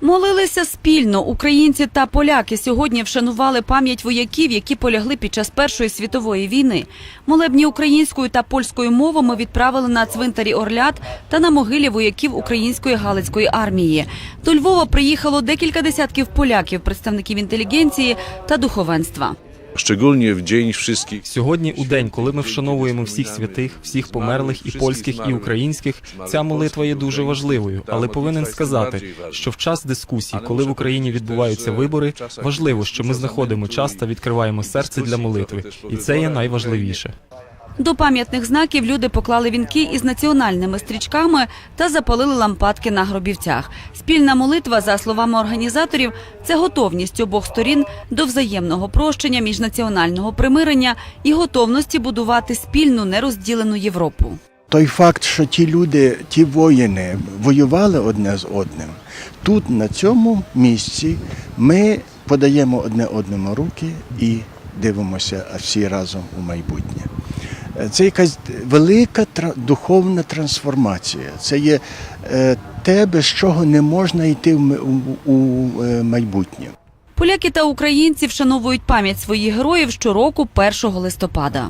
Молилися спільно. Українці та поляки сьогодні вшанували пам'ять вояків, які полягли під час Першої світової війни. Молебні українською та польською мовами відправили на цвинтарі Орлят та на могилі вояків української галицької армії. До Львова приїхало декілька десятків поляків, представників інтелігенції та духовенства. Szczególnie w Dzień Wszystkich Сьогодні, у день, коли ми вшановуємо всіх святих, всіх померлих і польських, і українських, ця молитва є дуже важливою. Але повинен сказати, що в час дискусій, коли в Україні відбуваються вибори, важливо, що ми знаходимо час та відкриваємо серце для молитви, і це є найважливіше. До пам'ятних знаків люди поклали вінки із національними стрічками та запалили лампадки на гробівцях. Спільна молитва, за словами організаторів, це готовність обох сторін до взаємного прощення, міжнаціонального примирення і готовності будувати спільну нерозділену Європу. Той факт, що ті люди, ті воїни воювали одне з одним, тут, на цьому місці, ми подаємо одне одному руки і дивимося всі разом у майбутнє. Е, Це якась велика духовна трансформація. Це є е, те, без чого не можна йти у е, майбутнє. Поляки та українці вшановують пам'ять своїх героїв щороку 1 листопада.